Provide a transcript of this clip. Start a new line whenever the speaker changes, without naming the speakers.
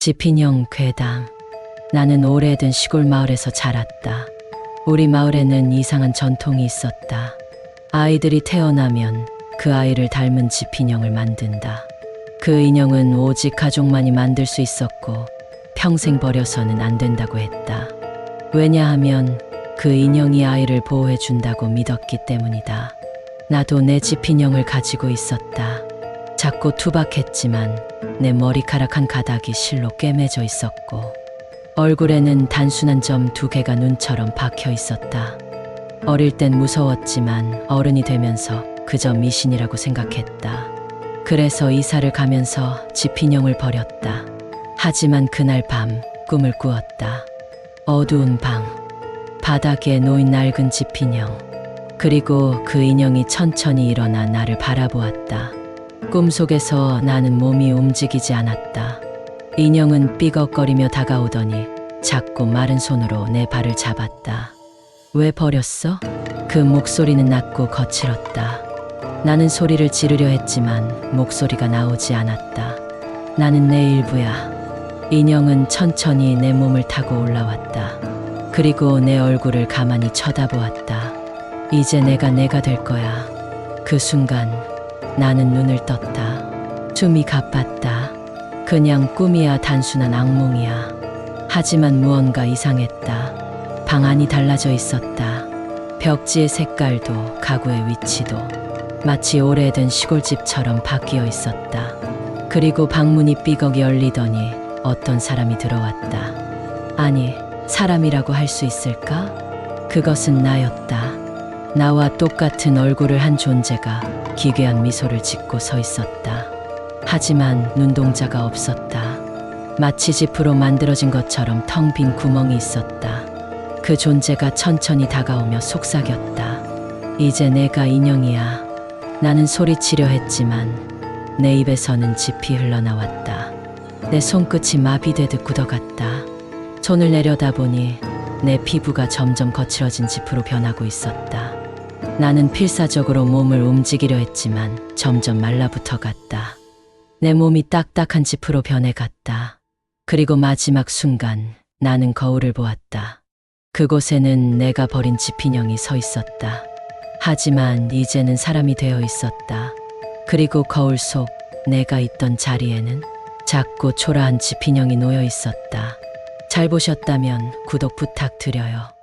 지핀형 괴담. 나는 오래된 시골 마을에서 자랐다. 우리 마을에는 이상한 전통이 있었다. 아이들이 태어나면 그 아이를 닮은 지핀형을 만든다. 그 인형은 오직 가족만이 만들 수 있었고 평생 버려서는 안 된다고 했다. 왜냐하면 그 인형이 아이를 보호해 준다고 믿었기 때문이다. 나도 내 지핀형을 가지고 있었다. 작고 투박했지만 내 머리카락 한 가닥이 실로 꿰매져 있었고 얼굴에는 단순한 점 두 개가 눈처럼 박혀 있었다. 어릴 땐 무서웠지만 어른이 되면서 그저 미신이라고 생각했다. 그래서 이사를 가면서 지핀형을 버렸다. 하지만 그날 밤 꿈을 꾸었다. 어두운 방, 바닥에 놓인 낡은 지핀형, 그리고 그 인형이 천천히 일어나 나를 바라보았다. 꿈속에서 나는 몸이 움직이지 않았다. 인형은 삐걱거리며 다가오더니 작고 마른 손으로 내 발을 잡았다. 왜 버렸어? 그 목소리는 낮고 거칠었다. 나는 소리를 지르려 했지만 목소리가 나오지 않았다. 나는 내 일부야. 인형은 천천히 내 몸을 타고 올라왔다. 그리고 내 얼굴을 가만히 쳐다보았다. 이제 내가 내가 될 거야. 그 순간 나는 눈을 떴다. 숨이 가빴다. 그냥 꿈이야 단순한 악몽이야. 하지만 무언가 이상했다. 방 안이 달라져 있었다. 벽지의 색깔도 가구의 위치도 마치 오래된 시골집처럼 바뀌어 있었다. 그리고 방문이 삐걱 열리더니 어떤 사람이 들어왔다. 아니, 사람이라고 할 수 있을까? 그것은 나였다. 나와 똑같은 얼굴을 한 존재가 기괴한 미소를 짓고 서 있었다. 하지만 눈동자가 없었다. 마치 지프로 만들어진 것처럼 텅 빈 구멍이 있었다. 그 존재가 천천히 다가오며 속삭였다. 이제 내가 인형이야. 나는 소리치려 했지만 내 입에서는 짚이 흘러나왔다. 내 손끝이 마비되듯 굳어갔다. 손을 내려다보니 내 피부가 점점 거칠어진 지프로 변하고 있었다. 나는 필사적으로 몸을 움직이려 했지만 점점 말라붙어 갔다. 내 몸이 딱딱한 지프로 변해갔다. 그리고 마지막 순간 나는 거울을 보았다. 그곳에는 내가 버린 지핀형이 서 있었다. 하지만 이제는 사람이 되어 있었다. 그리고 거울 속 내가 있던 자리에는 작고 초라한 지핀형이 놓여 있었다. 잘 보셨다면 구독 부탁드려요.